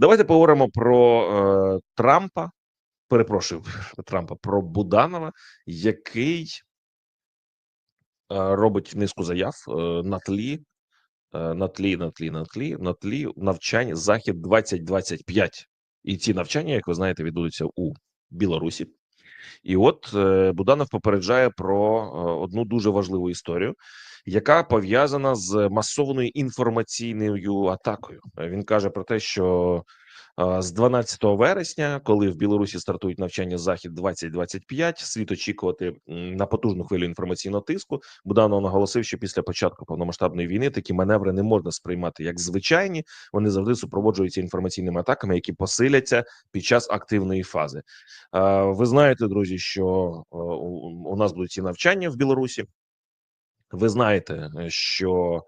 Давайте поговоримо про е, Трампа. Перепрошую Трампа про Буданова, який е, робить низку заяв е, на тлі, е, на тлі, на тлі, на тлі, на тлі навчань Захід 2025. І ці навчання, як ви знаєте, відбудуться у Білорусі. І от Буданов попереджає про одну дуже важливу історію, яка пов'язана з масованою інформаційною атакою. Він каже про те, що з 12 вересня, коли в Білорусі стартують навчання Захід 2025, слід очікувати на потужну хвилю інформаційного тиску. Буданов наголосив, що після початку повномасштабної війни такі маневри не можна сприймати як звичайні. Вони завжди супроводжуються інформаційними атаками, які посиляться під час активної фази. Ви знаєте, друзі, що у нас будуть ці навчання в Білорусі. Ви знаєте, е, що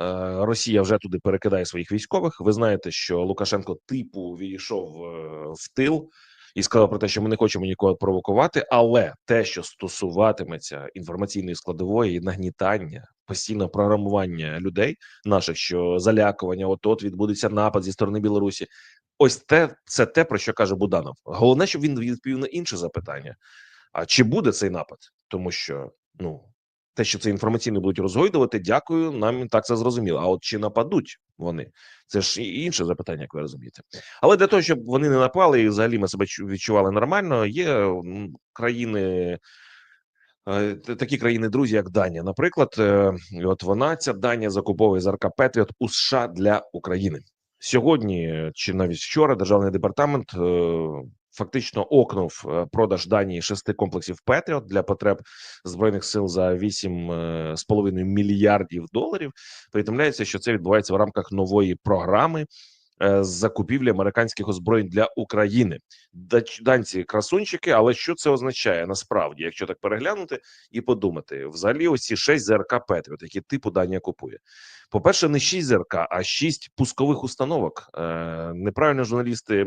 е, Росія вже туди перекидає своїх військових. Ви знаєте, що Лукашенко типу відійшов е, в тил і сказав про те, що ми не хочемо нікого провокувати. Але те, що стосуватиметься інформаційної складової, нагнітання, постійного програмування людей наших, що залякування, от от відбудеться напад зі сторони Білорусі. Ось те, це те, про що каже Буданов. Головне, щоб він відповів на інше запитання: а чи буде цей напад? Тому що ну те, що це інформаційно будуть розгойдувати, дякую. Нам так це зрозуміло. А от чи нападуть вони? Це ж інше запитання, як ви розумієте. Але для того, щоб вони не напали, і взагалі ми себе відчували нормально, є країни. е, Такі країни, друзі, як Данія, наприклад, е, от вона ця Данія закуповує з РК Петріот у США для України сьогодні. Чи навіть вчора державний департамент е, фактично окнув е, продаж Данії шести комплексів Петріот для потреб збройних сил за 8,5 мільярдів доларів. Повідомляється, що це відбувається в рамках нової програми. е, з Закупівлі американських озброєнь для України данці красунчики. Але що це означає насправді, якщо так переглянути і подумати, взагалі, ось ці шесть ЗРК Петріот, які типу Данія купує. По перше, не шість ЗРК, а шість пускових установок. Е, неправильно журналісти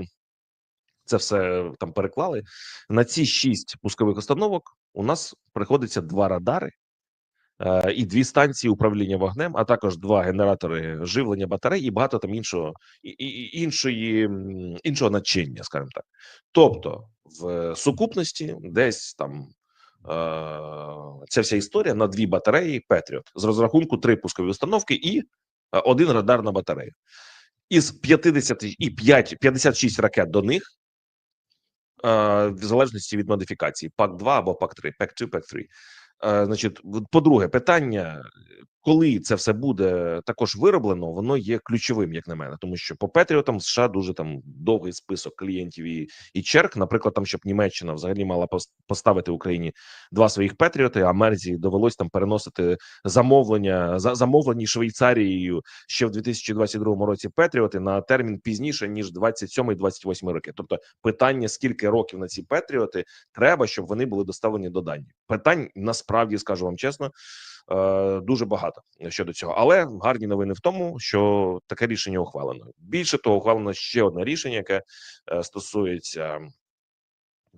це все там переклали. На ці шість пускових установок у нас приходиться два радари е, і дві станції управління вогнем, а також два генератори живлення батарей і багато там іншого і, і, іншої іншого начиння, скажімо так. Тобто, в сукупності десь там. е, Ця вся історія на дві батареї Петріот з розрахунку три пускові установки і е, один радар на батарею. Із 50 і 5, 56 ракет до них е, в залежності від модифікації. Пак 2 або пак 3 пак 2 пак 3 Е, Значить, по-друге, питання, коли це все буде також вироблено, воно є ключовим, як на мене, тому що по Петріотам США дуже там довгий список клієнтів і, і черг. Наприклад, там щоб Німеччина взагалі мала поставити Україні два своїх Петріоти, а Америці довелось там переносити замовлення за замовлені Швейцарією ще в 2022 році Петріоти на термін пізніше ніж 27-28 роки. Тобто, питання скільки років на ці Петріоти треба, щоб вони були доставлені до Данії. Питань насправді скажу вам чесно. Е, Дуже багато щодо цього, але гарні новини в тому, що таке рішення ухвалено. Більше того, ухвалено ще одне рішення, яке е, стосується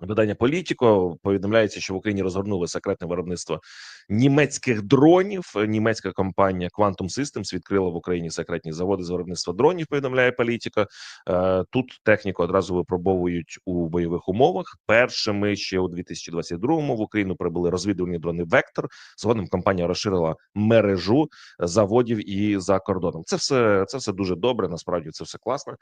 видання Політіко. Повідомляється, що в Україні розгорнули секретне виробництво німецьких дронів. Німецька компанія Quantum Systems відкрила в Україні секретні заводи з виробництва дронів. Повідомляє Політіко. Е, Тут техніку одразу випробовують у бойових умовах. Першими ще у 2022-му в Україну прибули розвідувальні дрони Вектор. Згодом компанія розширила мережу заводів і за кордоном. Це все це все дуже добре. Насправді це все класно.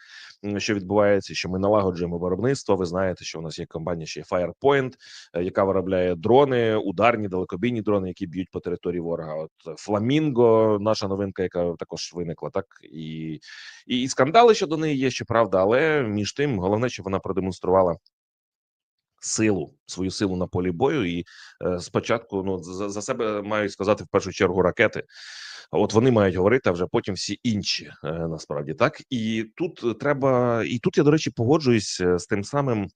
Що відбувається, що ми налагоджуємо виробництво. Ви знаєте, що у нас є компанія ще Firepoint, е, яка виробляє дрони, ударні далекобійні дрони, які б'ють по території ворога. От Фламінго, наша новинка, яка також виникла, так і, і, і скандали щодо неї є, щоправда, але між тим головне, щоб вона продемонструвала. Силу свою силу на полі бою, і е, спочатку ну за, за себе мають сказати в першу чергу ракети. От вони мають говорити, а вже потім всі інші е, насправді так. І тут треба, і тут я до речі погоджуюсь е, з тим самим е,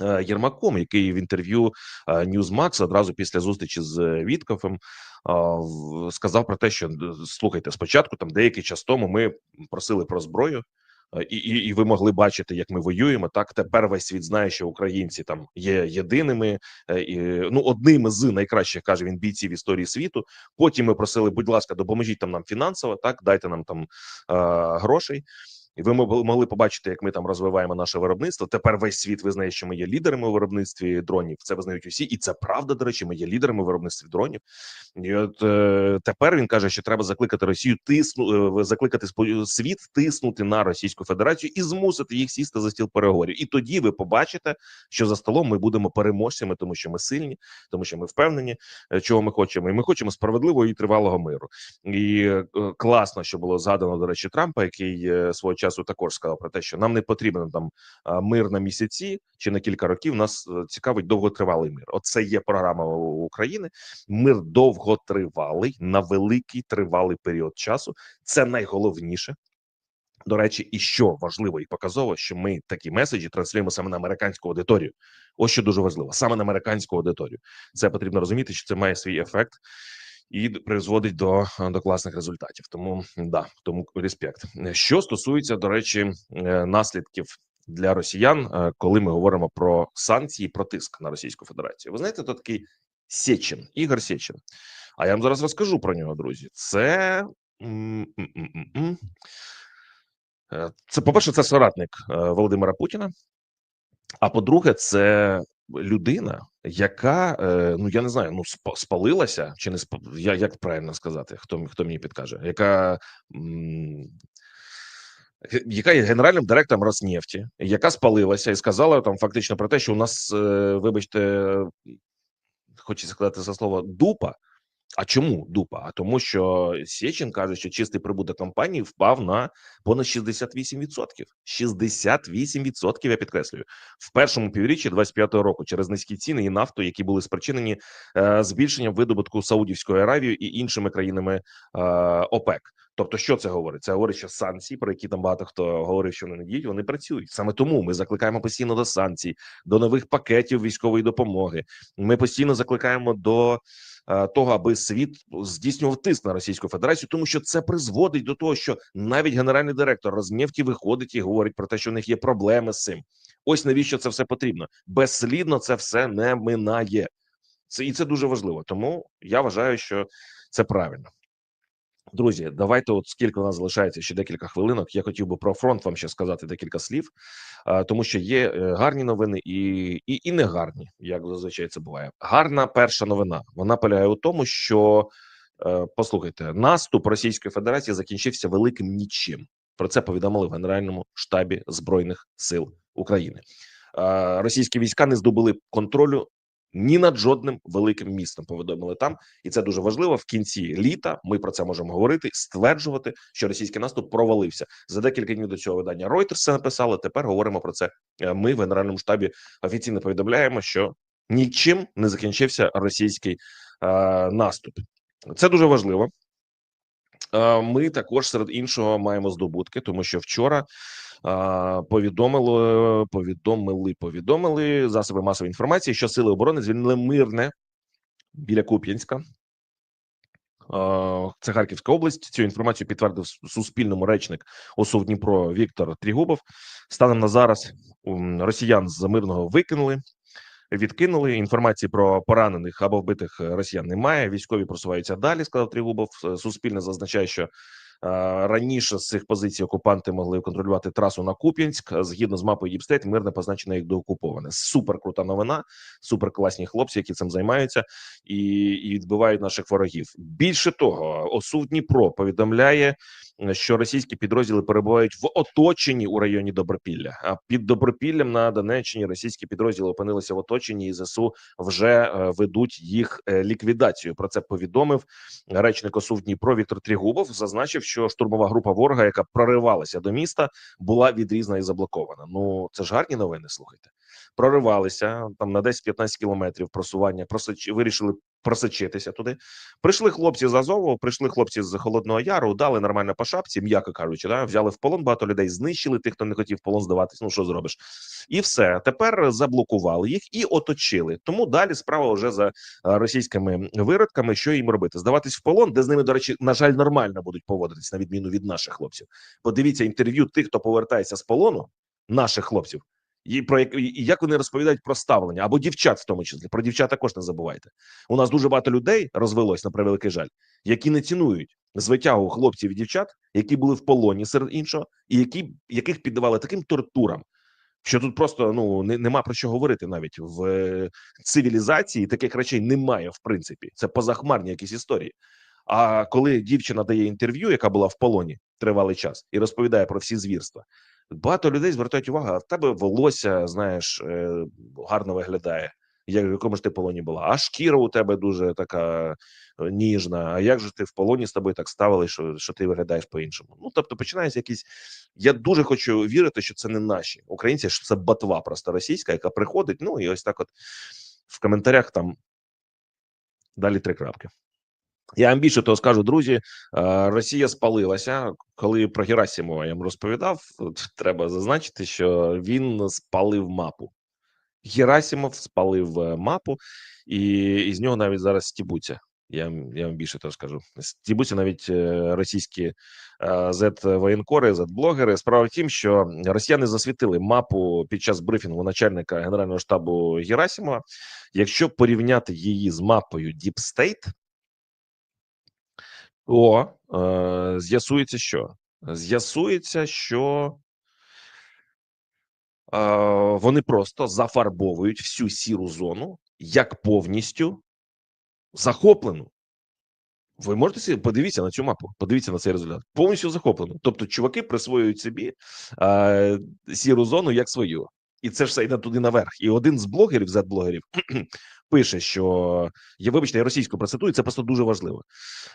Єрмаком, який в інтерв'ю Newsmax одразу після зустрічі з е, Віткофем а, в- сказав про те, що слухайте, спочатку там деякий час тому ми просили про зброю. І, і, і ви могли бачити, як ми воюємо. Так тепер весь світ знає, що українці там є єдиними, е, і, ну одними з найкращих каже він бійців історії світу. Потім ми просили, будь ласка, допоможіть там нам фінансово, так дайте нам там е, грошей. І ви могли побачити, як ми там розвиваємо наше виробництво. Тепер весь світ визнає, що ми є лідерами у виробництві дронів. Це визнають усі, і це правда. До речі, ми є лідерами у виробництві дронів. І от е, тепер він каже, що треба закликати Росію тисну е, закликати світ тиснути на Російську Федерацію і змусити їх сісти за стіл переговорів. І тоді ви побачите, що за столом ми будемо переможцями, тому що ми сильні, тому що ми впевнені, е, чого ми хочемо, і ми хочемо справедливого і тривалого миру. І е, класно, що було згадано до речі, Трампа, який е, свого часу також сказав про те, що нам не потрібен там мир на місяці чи на кілька років. Нас е, цікавить довготривалий мир. Оце є програма України. Мир довготривалий на великий тривалий період часу. Це найголовніше. До речі, і що важливо і показово, що ми такі меседжі транслюємо саме на американську аудиторію. Ось що дуже важливо, саме на американську аудиторію. Це потрібно розуміти, що це має свій ефект і призводить до, до класних результатів. Тому да, тому респект. Що стосується, до речі, е, наслідків для росіян, е, коли ми говоримо про санкції, про тиск на Російську Федерацію. Ви знаєте, то такий Сечин, Ігор Сечин. А я вам зараз розкажу про нього, друзі. Це. м, м, м, м, м. Е, Це, це соратник е, Володимира Путіна. А по-друге, це людина, яка е, ну я не знаю, ну сп- спалилася чи не сп... я як правильно сказати, хто хто мені підкаже, яка. м, Яка є генеральним директором Роснефті, яка спалилася і сказала там фактично про те, що у нас, е, вибачте, хочеться сказати за слово дупа. А чому дупа? А тому, що Сєчин каже, що чистий прибуток компанії впав на понад 68%. 68%, я підкреслюю, в першому півріччі 25-го року через низькі ціни і нафту, які були спричинені е, збільшенням видобутку Саудівською Аравією і іншими країнами е, ОПЕК. Тобто, що це говорить? Це говорить, що санкції, про які там багато хто говорив, що не діють, вони працюють. Саме тому ми закликаємо постійно до санкцій, до нових пакетів військової допомоги. Ми постійно закликаємо до того, аби світ здійснював тиск на Російську Федерацію, тому що це призводить до того, що навіть генеральний директор Рознефті виходить і говорить про те, що в них є проблеми з цим. Ось навіщо це все потрібно. Безслідно це все не минає. Це і це дуже важливо. Тому я вважаю, що це правильно. Друзі, давайте, от скільки у нас залишається ще декілька хвилинок. Я хотів би про фронт вам ще сказати декілька слів, тому що є е, гарні новини і, і, і не гарні, як зазвичай це буває. Гарна перша новина. Вона полягає у тому, що е, послухайте, наступ Російської Федерації закінчився великим нічим. Про це повідомили в Генеральному штабі Збройних сил України. Російські війська не здобули контролю ні над жодним великим містом. Повідомили там, і це дуже важливо. В кінці літа ми про це можемо говорити, стверджувати, що російський наступ провалився за декілька днів до цього видання. Reuters це написали. Тепер говоримо про це. Е, Ми в генеральному штабі офіційно повідомляємо, що нічим не закінчився російський е, наступ. Це дуже важливо. Е, Ми також серед іншого маємо здобутки, тому що вчора а, повідомило, повідомили, повідомили засоби масової інформації, що сили оборони звільнили мирне біля Куп'янська. Це Харківська область. Цю інформацію підтвердив Суспільному речник ОСУ Дніпро Віктор Трігубов. Станом на зараз росіян з мирного викинули. Відкинули інформації про поранених або вбитих е, росіян немає. Військові просуваються далі. Сказав Трігубов. Е, Суспільне зазначає, що е, раніше з цих позицій окупанти могли контролювати трасу на Куп'янськ. Згідно з мапою Діпстейт, мирне позначено як доокуповане. Супер крута новина, супер класні хлопці, які цим займаються і, і відбивають наших ворогів. Більше того, ОСУ Дніпро повідомляє, що російські підрозділи перебувають в оточенні у районі Добропілля. А під Добропіллям на Донеччині російські підрозділи опинилися в оточенні, і ЗСУ вже е, ведуть їх е, ліквідацію. Про це повідомив речник ОСУ в Дніпро Віктор Трігубов. Зазначив, що штурмова група ворога, яка проривалася до міста, була відрізана і заблокована. Ну це ж гарні новини. Слухайте, проривалися там на 10-15 кілометрів просування. Просич... вирішили просочитися туди. Прийшли хлопці з Азову, прийшли хлопці з Холодного Яру, дали нормально по шапці, м'яко кажучи, да, взяли в полон багато людей, знищили тих, хто не хотів полон здаватись. Ну що зробиш? І все тепер заблокували їх і оточили. Тому далі справа вже за е, російськими виродками. Що їм робити? Здаватись в полон, де з ними, до речі, на жаль, нормально будуть поводитись на відміну від наших хлопців. Подивіться інтерв'ю тих, хто повертається з полону, наших хлопців. І про і як вони розповідають про ставлення або дівчат, в тому числі про дівчат також не забувайте. У нас дуже багато людей розвелось на превеликий жаль, які не цінують звитягу хлопців і дівчат, які були в полоні серед іншого, і які яких піддавали таким тортурам, що тут просто ну не, нема про що говорити навіть в е, цивілізації. Таких речей немає, в принципі. Це позахмарні якісь історії. А коли дівчина дає інтерв'ю, яка була в полоні тривалий час, і розповідає про всі звірства, багато людей звертають увагу, а в тебе волосся, знаєш, е, гарно виглядає. Як в якому ж ти полоні була? А шкіра у тебе дуже така е, ніжна. А як же ти в полоні з тобою так ставили, що, що ти виглядаєш по-іншому? Ну тобто, починається якісь. Я дуже хочу вірити, що це не наші українці, що це батва просто російська, яка приходить. Ну і ось так, от в коментарях там далі три крапки. Я вам більше того скажу, друзі. е, Росія спалилася. Коли про Герасимова я вам розповідав, треба зазначити, що він спалив мапу. Герасимов спалив е, мапу, і із нього навіть зараз стібуться. Я, я вам більше того скажу. Стібуться навіть е, російські Z-воєнкори, Z-блогери. Справа в тім, що росіяни засвітили мапу під час брифінгу начальника генерального штабу Герасимова. Якщо порівняти її з мапою Deep State, то е, з'ясується, що з'ясується, що е, вони просто зафарбовують всю сіру зону як повністю захоплену. Ви можете собі подивіться на цю мапу, подивіться на цей результат. Повністю захоплено. Тобто, чуваки присвоюють собі е, сіру зону як свою, і це ж все йде туди наверх. І один з блогерів, Z-блогерів, пише, що я вибачте, я російську процитую, це просто дуже важливо.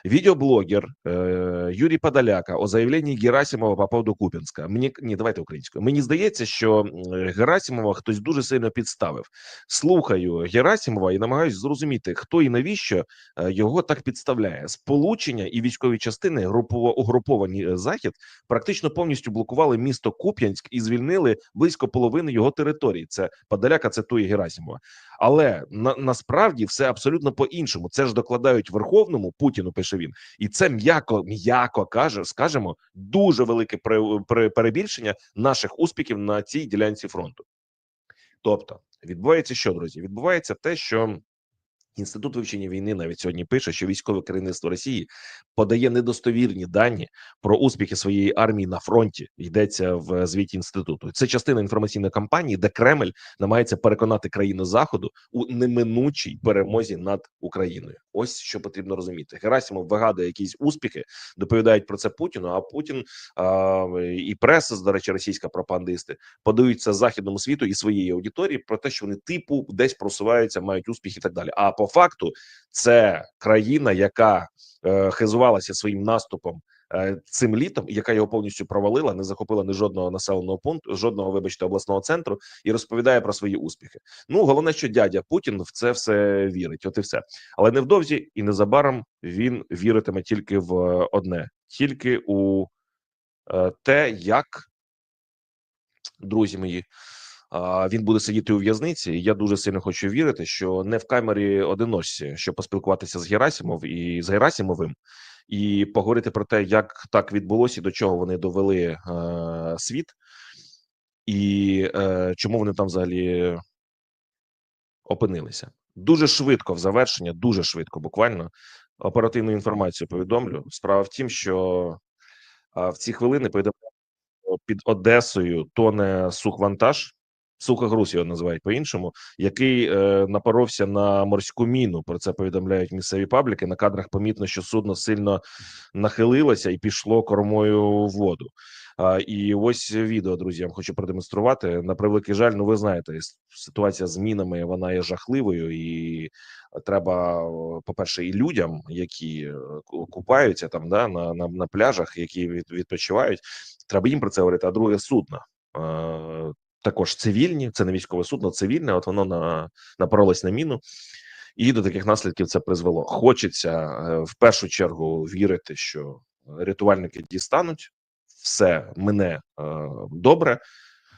Відеоблогер е, Юрій Подоляка о заявленні Герасимова по поводу Купінська. Мені ні, давайте українською. Мені здається, що Герасимова хтось дуже сильно підставив. Слухаю Герасимова і намагаюся зрозуміти, хто і навіщо е, його так підставляє. Сполучення і військові частини групово угруповані е, захід практично повністю блокували місто Куп'янськ і звільнили близько половини його території. Це Подоляка цитує Герасимова. Але на, насправді все абсолютно по-іншому. Це ж докладають Верховному Путіну, пише він, і це м'яко, м'яко каже, скажемо, дуже велике пере- пере- перебільшення наших успіхів на цій ділянці фронту. Тобто, відбувається що, друзі? Відбувається те, що інститут вивчення війни навіть сьогодні пише, що військове керівництво Росії подає недостовірні дані про успіхи своєї армії на фронті. Йдеться в звіті інституту. Це частина інформаційної кампанії, де Кремль намагається переконати країни заходу у неминучій перемозі над Україною. Ось що потрібно розуміти. Герасимов вигадує якісь успіхи, доповідають про це Путіну. А Путін а, і преса, до речі, російська пропагандисти подаються західному світу і своєї аудиторії про те, що вони типу десь просуваються, мають успіх і так далі. А по факту це країна, яка е, хизувалася своїм наступом. е, Цим літом, яка його повністю провалила, не захопила ні жодного населеного пункту, жодного, вибачте, обласного центру і розповідає про свої успіхи. Ну головне, що дядя Путін в це все вірить. От і все. Але невдовзі і незабаром він віритиме тільки в одне: тільки у е, те, як друзі мої. Він буде сидіти у в'язниці. і Я дуже сильно хочу вірити, що не в камері одиночці, щоб поспілкуватися з Герасимов і з Герасимовим, і поговорити про те, як так відбулося, до чого вони довели е, світ, і е, чому вони там взагалі опинилися. Дуже швидко в завершення, дуже швидко, буквально оперативну інформацію повідомлю. Справа в тім, що а, в ці хвилини повідомляють, під Одесою тоне сухвантаж, сухогруз його називають по-іншому, який е, напоровся на морську міну. Про це повідомляють місцеві пабліки. На кадрах помітно, що судно сильно нахилилося і пішло кормою в воду. А, і ось відео, друзі, я вам хочу продемонструвати. На превеликий жаль, ну ви знаєте, ситуація з мінами вона є жахливою, і треба, по-перше, і людям, які е, купаються там, да, на, на, на пляжах, які від, відпочивають, треба їм про це говорити. А друге судно. Також цивільні, це не військове судно, цивільне. От воно на напоролось на міну, і до таких наслідків це призвело. Хочеться е, в першу чергу вірити, що рятувальники дістануть все мене е, добре.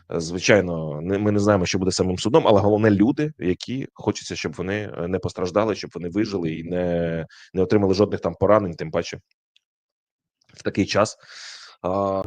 Звичайно, ми не знаємо, що буде самим судом, але головне люди, які хочеться, щоб вони е, не постраждали, щоб вони вижили і не, не отримали жодних там поранень, тим паче в такий час. А,